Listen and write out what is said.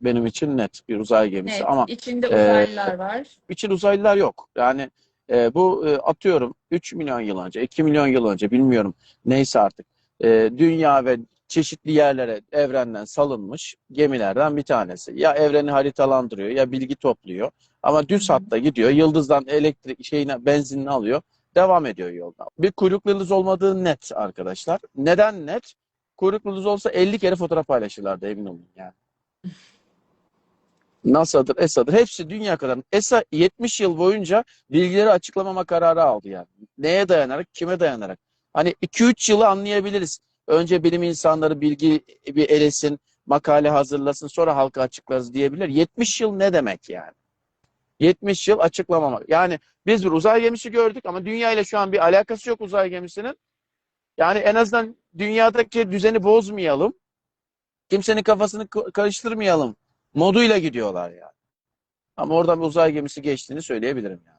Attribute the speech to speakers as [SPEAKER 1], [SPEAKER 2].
[SPEAKER 1] benim için net bir uzay gemisi
[SPEAKER 2] Evet,
[SPEAKER 1] ama
[SPEAKER 2] içinde
[SPEAKER 1] e,
[SPEAKER 2] uzaylılar var.
[SPEAKER 1] için uzaylılar yok. Yani e, bu e, atıyorum 3 milyon yıl önce, 2 milyon yıl önce bilmiyorum neyse artık e, dünya ve çeşitli yerlere evrenden salınmış gemilerden bir tanesi. Ya evreni haritalandırıyor ya bilgi topluyor. Ama düz hatta gidiyor. Yıldızdan elektrik şeyine benzinini alıyor. Devam ediyor yolda. Bir kuyruklu yıldız olmadığı net arkadaşlar. Neden net? Kuyruklu yıldız olsa 50 kere fotoğraf paylaşırlardı emin olun yani. NASA'dır, ESA'dır. Hepsi dünya kadar. ESA 70 yıl boyunca bilgileri açıklamama kararı aldı yani. Neye dayanarak, kime dayanarak? Hani 2-3 yılı anlayabiliriz. Önce bilim insanları bilgi bir elesin, makale hazırlasın, sonra halka açıklarız diyebilir. 70 yıl ne demek yani? 70 yıl açıklamamak. Yani biz bir uzay gemisi gördük ama dünya ile şu an bir alakası yok uzay gemisinin. Yani en azından dünyadaki düzeni bozmayalım. Kimsenin kafasını ka- karıştırmayalım moduyla gidiyorlar yani. Ama oradan bir uzay gemisi geçtiğini söyleyebilirim yani.